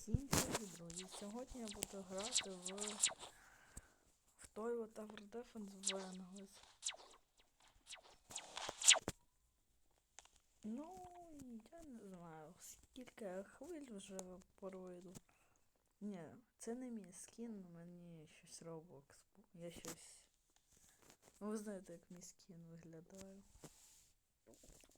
Всім привіт, друзі! Сьогодні я буду грати в, в Toilet Tower Defense Vengeance. Ну, я не знаю, скільки хвиль вже пройду. Ні, це не мій скін, мені щось Roblox. Я щось. Ну, ви знаєте, як мій скін виглядає.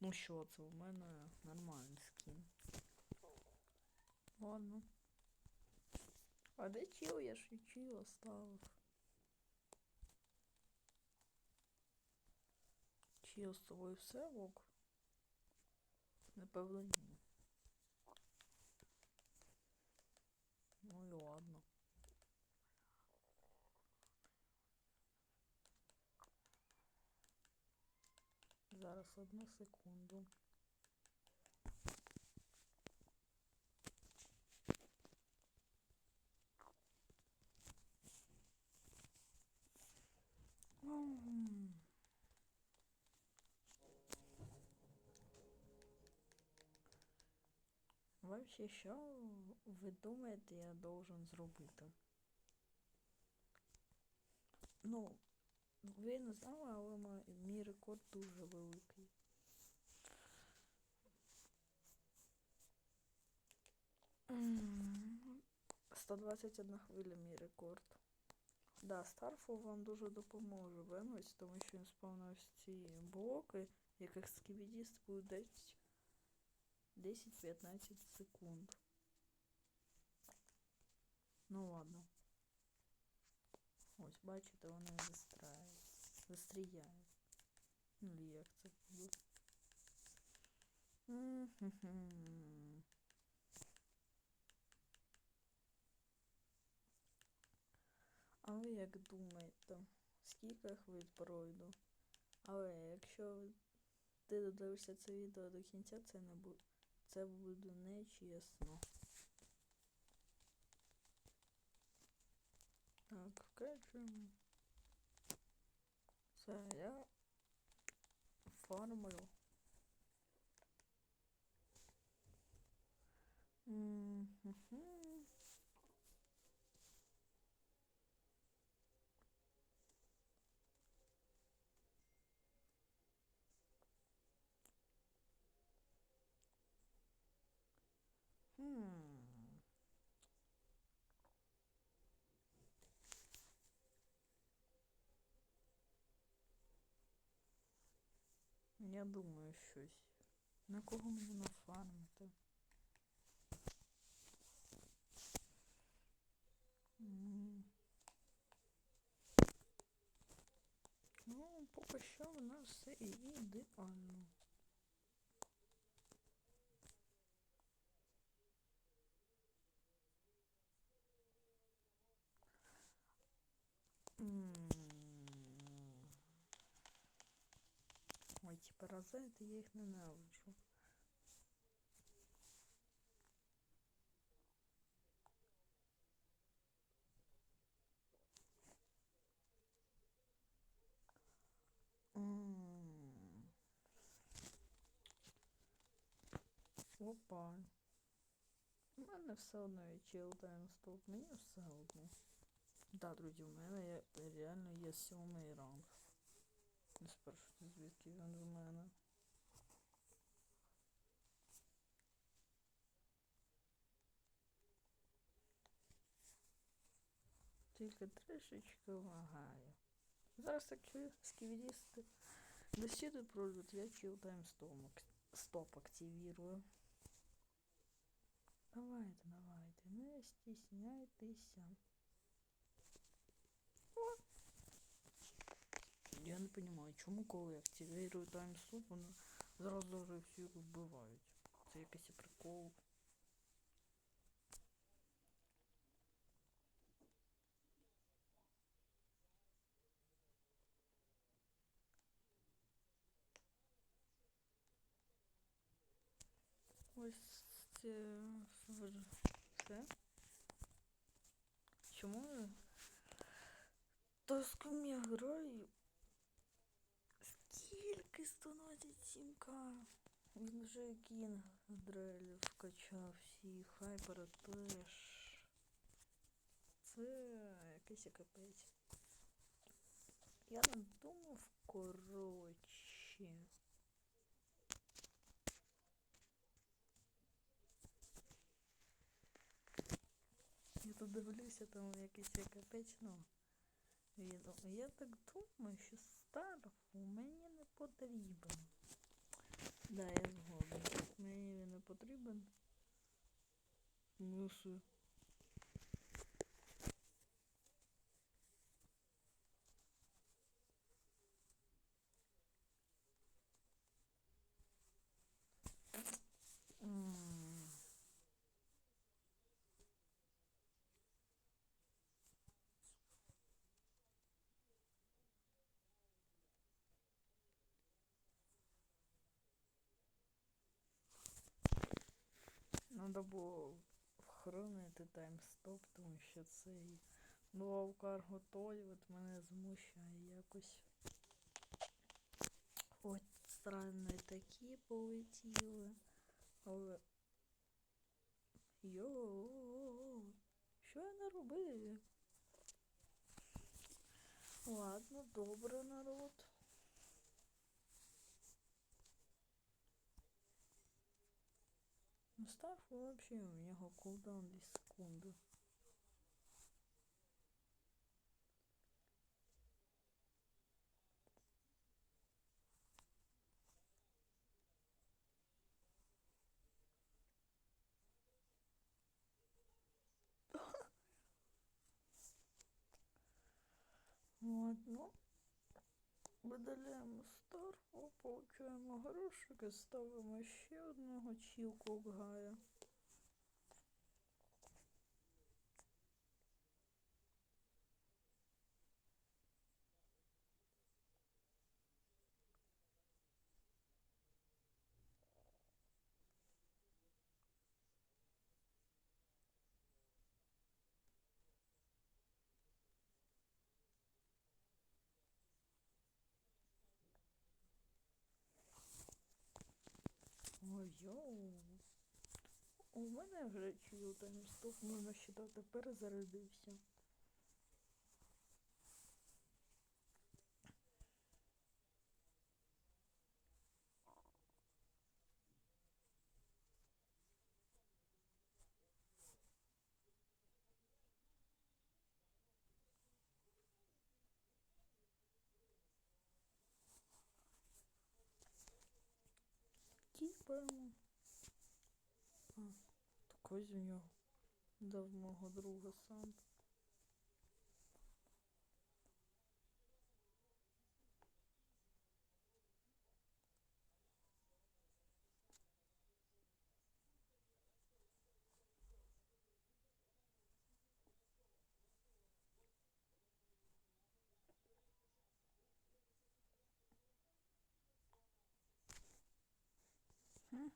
Ну що це, у мене нормальний скін. Ладно. А де чил? Я ж і чил оставив. Чил з тобою все ок? Напевно ні. Ну і ладно. Зараз одну секунду. Вообще, що ви думаєте, я должен зробити? Ну, ви не знали, але мій рекорд дуже великий. М, 121 хвиля мій рекорд. Да, Старфул вам дуже допоможе Венось, тому що він спавнив ці блоки, яких скібідіст буде 10-15 секунд. Ну ладно. Ось, бачите, вони застряють. Застріяють. Ну, як це буде. А ви як думаєте, скільки хвиль пройду? Але якщо ти додивишся це відео до кінця, це не буде. Це буде нечесно. Так, вкачуємо. Все, я фармлю. М-хм-хм. Я думаю щось. На кого мені нафармити? Ну, поки що в нас все ідеально. Ті паразити, я їх ненавиджу. Опа. У мене все одно є чил таймстоп, мені все одно. Да, друзі, у мене реально є сьомий ранг. Не спрашуйте, звідки він в мене. Тільки трішечки лагає. Зараз так сківідісти бесіди пройдуть, я чил таймстоп стоп активірую. Давайте, давайте, не стісняйтеся. Розумію, чому коли я активірую таймстоп, вони зразу вже всіх вбивають. Це якийсь прикол. Ось це все. Чому? То з ким я граю? Скільки 127к? Він вже кінг дрелів вкачав всі, хайпера теж. Це якийсь капець. Я надумав, коротше. Я тут дивлюся, там якийсь капець, ну. Я так думаю, що старф мені не потрібен. Да, я згоден. Мені він не потрібен. Ну Надо було вхоронити таймстоп, тому що цей Блоукар готовий, от мене змущає якось. От странні такі полетіли. Але. Йоу, що я наробив? Ладно, добре, народ. Старф вообще у нього кулдаун 2 секунди. Вот, ну, видаляємо стар, получаємо грошики, ставимо ще одного чілку гая. Ой, йоу. У мене вже чил таймстоп, можна тепер перезарядився. Тіпаємо. А, так з нього. Дав мого друга сам.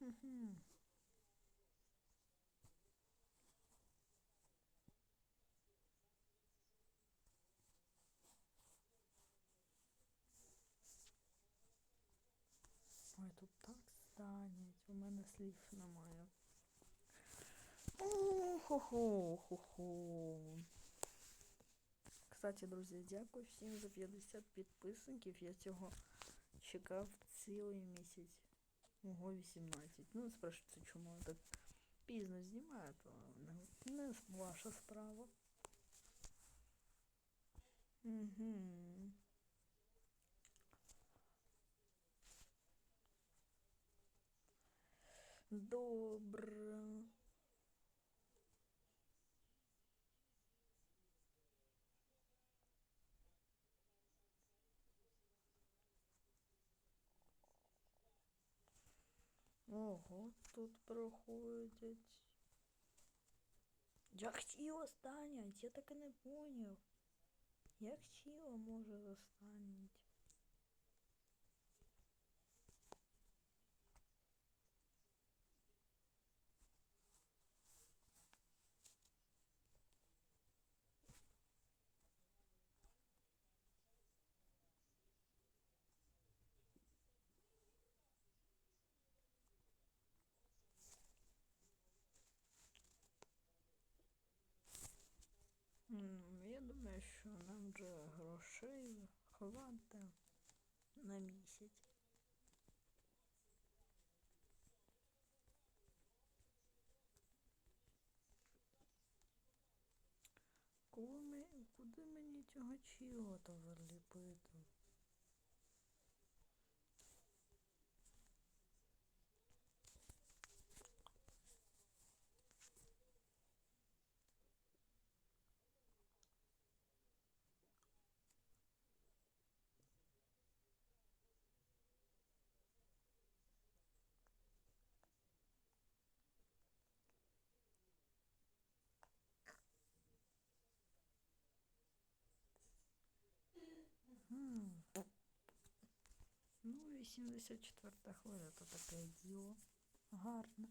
Ой, тут так станять, у мене слів немає. Хо-хо-хо-хо. Кстати, друзі, дякую всім за 50 підписників. Я цього чекав цілий місяць. Ого, 18. Ну, спрашивается, чому так пізно знімаю, то не ваша справа. Угу. Добре. Ого, тут проходять. Як тіло станять? Я так і не поняв. Як тіло може застануть? Що нам вже грошей хвата на місяць. Куди мені цього чіота заліпити? Хм. Ну, 84 хвиля, то таке діло. Гарно.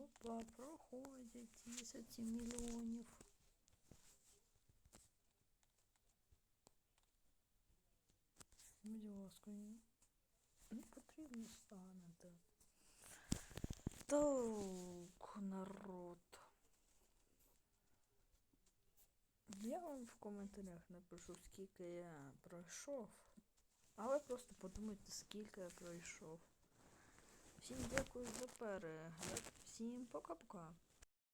Опа, проходять 10 мільйонів. Будь ласка, не потрібно станете. Так, народ. Я вам в коментарях напишу, скільки я пройшов. А ви просто подумайте, скільки я пройшов. Всім дякую за перегляд. Всім пока-пока.